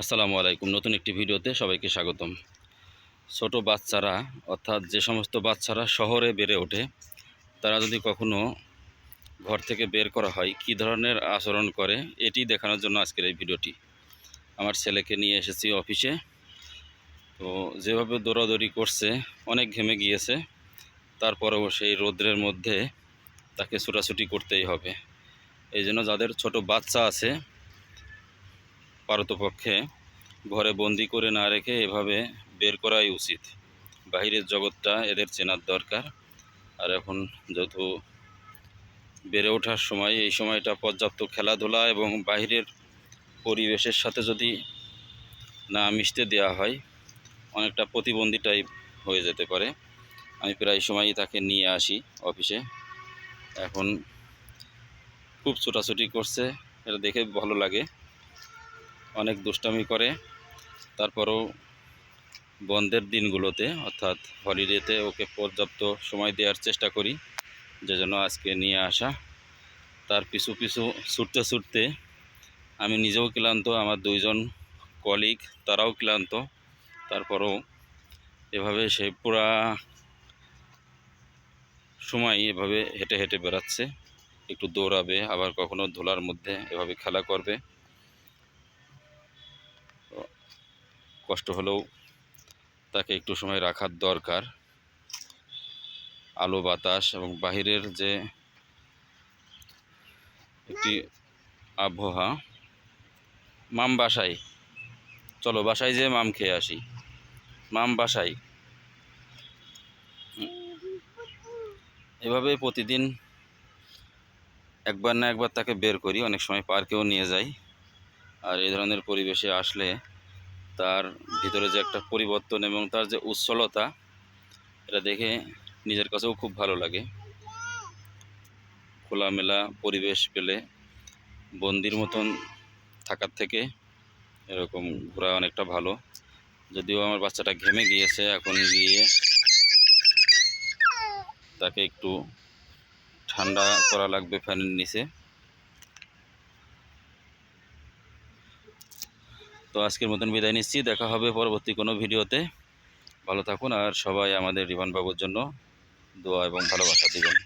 আসসালামু আলাইকুম। নতুন একটি ভিডিওতে সবাইকে স্বাগতম। ছোট বাচ্চারা, অর্থাৎ যে সমস্ত বাচ্চারা শহরে বেড়ে ওঠে, তারা যদি কখনো ঘর থেকে বের করা হয়, কী ধরনের আচরণ করে, এটি দেখানোর জন্য আজকের এই ভিডিওটি। আমার ছেলেকে নিয়ে এসেছি অফিসে। তো যেভাবে দৌড়াদৌড়ি করছে, অনেক ঘেমে গিয়েছে। তারপরেও সেই রৌদ্রের মধ্যে তাকে ছোটাছুটি করতেই হবে। এই জন্য যাদের ছোট বাচ্চা আছে পারতপক্ষে ঘরে বন্দি করে না রেখে এভাবে বের করাই উচিত। বাহিরের জগৎটা এদের চেনার দরকার। আর এখন যেহেতু বেড়ে ওঠার সময়, এই সময়টা পর্যাপ্ত খেলাধুলা এবং বাহিরের পরিবেশের সাথে যদি না মিশতে দেওয়া হয়, অনেকটা প্রতিবন্ধী টাইপ হয়ে যেতে পারে। আমি প্রায় সময়ই তাকে নিয়ে আসি অফিসে। এখন খুব ছোটাছুটি করছে, এটা দেখে ভালো লাগে। অনেক দুষ্টামি করে। তারপরেও বন্ধের দিনগুলোতে, অর্থাৎ হলিডেতে ওকে পর্যাপ্ত সময় দেওয়ার চেষ্টা করি, যে জন্য আজকে নিয়ে আসা। তার পিছু পিছু ছুটতে ছুটতে আমি নিজেও ক্লান্ত, আমার দুইজন কলিগ তারাও ক্লান্ত। তারপরেও এভাবে সে পুরা সময় এভাবে হেঁটে হেঁটে বেড়াচ্ছে। একটু দৌড়াবে, আবার কখনো ধুলার মধ্যে এভাবে খেলা করবে। কষ্ট হলেও তাকে একটু সময় রাখার দরকার। আলো, বাতাস এবং বাহিরের যে একটি আবহাওয়া। মাম বাসায়। চলো বাসায় যেয়ে মাম খেয়ে আসি। মাম বাসায়। এভাবে প্রতিদিন একবার না একবার তাকে বের করি। অনেক সময় পার্কেও নিয়ে যাই। আর এই ধরনের পরিবেশে আসলে তার ভিতরে যে একটা পরিবর্তন এবং তার যে উচ্ছলতা, এটা দেখে নিজের কাছেও খুব ভালো লাগে। খোলামেলা পরিবেশ পেলে বন্দির মতন থাকার থেকে এরকম ঘোরা অনেকটা ভালো। যদিও আমার বাচ্চাটা ঘেমে গিয়েছে, এখন গিয়ে তাকে একটু ঠান্ডা করা লাগবে ফ্যানের নিচে। তো আজকের মতন বিদায় নিচ্ছি। দেখা হবে পরবর্তী কোনো ভিডিওতে। ভালো থাকুন আর সবাই আমাদের রিমান বাবুর জন্য দোয়া এবং ভালোবাসা দিবেন।